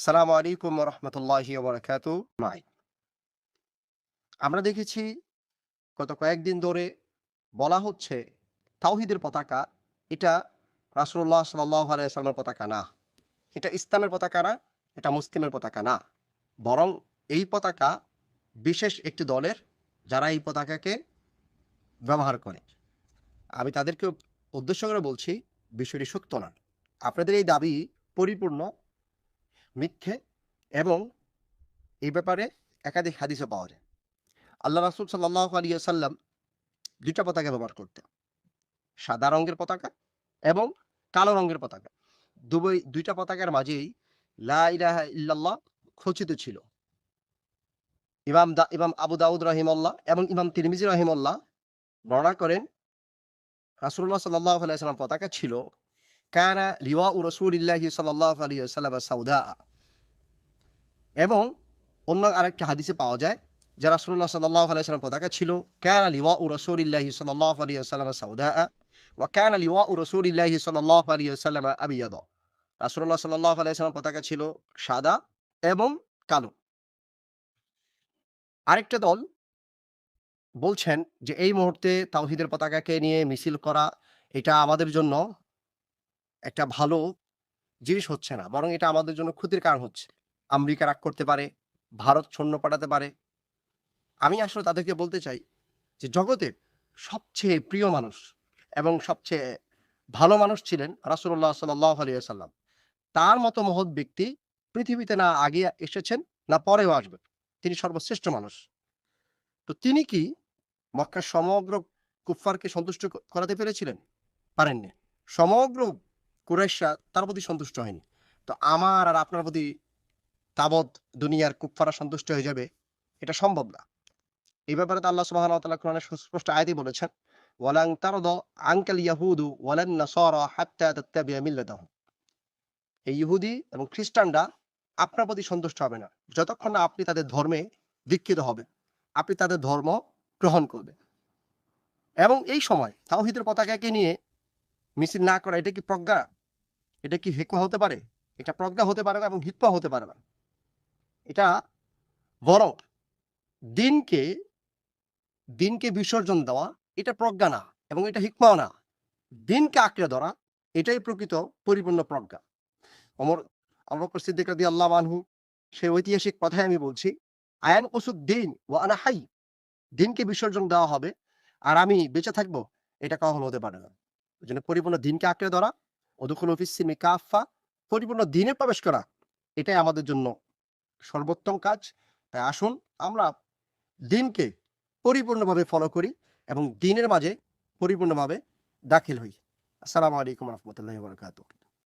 আসসালামু আলাইকুম রহমতুল্লাহি বরকাত মাই। আমরা দেখেছি গত কয়েকদিন ধরে বলা হচ্ছে তাওহিদের পতাকা, এটা রাসুল্লাহ সাল্লাহ আলাইসাল্লামের পতাকা না। এটা ইসলামের পতাকা না, এটা মুসলিমের পতাকা না। বরং এই পতাকা বিশেষ একটি দলের যারা এই পতাকাকে ব্যবহার করে। আমি তাদেরকে উদ্দেশ্য করে বলছি, বিষয়টি সত্য না আপনাদের এই দাবি পরিপূর্ণ মিথ্যে এবং এই ব্যাপারে একাধিক হাদিসও পাওয়া যায়। আল্লাহ রাসুল সাল্লাহ আলী সাল্লাম দুইটা পতাকা ব্যবহার করতেন। সাদা রঙের পতাকা এবং কালো রঙের পতাকা। দুবই, দুইটা পতাকার মাঝেই লা ইল্লাল্লাহ খচিত ছিল। ইমাম দা, ইমাম আবু দাউদ রহিমল্লাহ এবং ইমাম তিরমিজি রহিমল্লাহ বর্ণনা করেন রাসুল্লাহ সাল্লাহ আলাইসাল্লাম পতাকা ছিল কানা লিওয়া উ রসুলিল্লাহি সাল্লাহ আলী সাল্লাম সাউদা এবং অন্য আরেকটি হাদিসে পাওয়া যায় যে রাসুল্লাহ সাল্লাহ আলাইসাল্লাম পতাকা ছিল, কানা লিওয়া উ রসুলিল্লাহি সাল্লাহ আলী সাল্লাম সাউদা ওয়া কানা লিওয়া উ রসুলিল্লাহি সাল্লাহ আলী সাল্লাম আবিয়াদ. রাসুল্লাহ সাল্লাহ আলাইসাল্লাম পতাকা ছিল সাদা এবং কালো। আরেকটা দল বলছেন যে, এই মুহূর্তে তাওহিদের পতাকাকে নিয়ে মিছিল করা, এটা আমাদের জন্য একটা ভালো জিনিস হচ্ছে না। বরং এটা আমাদের জন্য ক্ষতির কারণ হচ্ছে। আমেরিকা রাগ করতে পারে, ভারত শূন্য পাঠাতে পারে। আমি আসলে তাদেরকে বলতে চাই যে জগতের সবচেয়ে প্রিয় মানুষ এবং সবচেয়ে ভালো মানুষ ছিলেন রাসুল্লাহ সাল্লাহ আলিয়াল্লাম তার মতো মহৎ ব্যক্তি পৃথিবীতে না আগে এসেছেন, না পরেও আসবেন। তিনি সর্বশ্রেষ্ঠ মানুষ। তো তিনি কি মক্কার সমগ্র কুফফারকে সন্তুষ্ট করাতে পেরেছিলেন? পারেননি। সমগ্র কুরাইশা তার প্রতি সন্তুষ্ট হয়নি। তো আমার আর আপনার প্রতি তাবৎ দুনিয়ার কুফফারা সন্তুষ্ট হয়ে যাবে, এটা সম্ভব না। এই ব্যাপারে তো আল্লাহ তাআলা কোরআনে সুস্পষ্ট আয়াতই বলেছেন ওয়ালাং তারদ আনকাল ইয়াহুদু ওয়ালান নাসারা হাত্তা তাত্তাবিয়া মিল্লাতাহুম। এই ইহুদি এবং খ্রিস্টানরা আপনার প্রতি সন্তুষ্ট হবে না। যতক্ষণ না আপনি তাদের ধর্মে দীক্ষিত হবেন, আপনি তাদের ধর্ম গ্রহণ করবেন। এবং এই সময় তাওহিদের পতাকাকে নিয়ে মিছিল না করা, এটা কি প্রজ্ঞা? এটা কি হিকমা হতে পারে? এটা প্রজ্ঞা হতে পারে এবং হিকমা হতে পারে না। এটা বরং দিনকে দিনকে বিসর্জন দেওয়া, এটা প্রজ্ঞা না এবং এটা হিকমাও না। দিনকে আঁকড়ে ধরা, এটাই প্রকৃত পরিপূর্ণ প্রজ্ঞা। অমর অমর সিদ্দিক রাদি আল্লাহ আনহু সেই ঐতিহাসিক কথাই আমি বলছি। আয়ান ওসুদ দিন ও আনা হাই। দিনকে বিসর্জন দেওয়া হবে। আর আমি বেঁচে থাকব, এটা কখনো হতে পারে না। ওই জন্য পরিপূর্ণ দিনকে আঁকড়ে ধরা অদুকুল অফিসিমি কাফা পরিপূর্ণ দিনে প্রবেশ করা, এটাই আমাদের জন্য সর্বোত্তম কাজ। তাই আসুন আমরা দিনকে পরিপূর্ণভাবে ফলো করি এবং দিনের মাঝে পরিপূর্ণভাবে দাখিল হই। আসসালামু আলাইকুম রহমতুল্লাহ বরকাত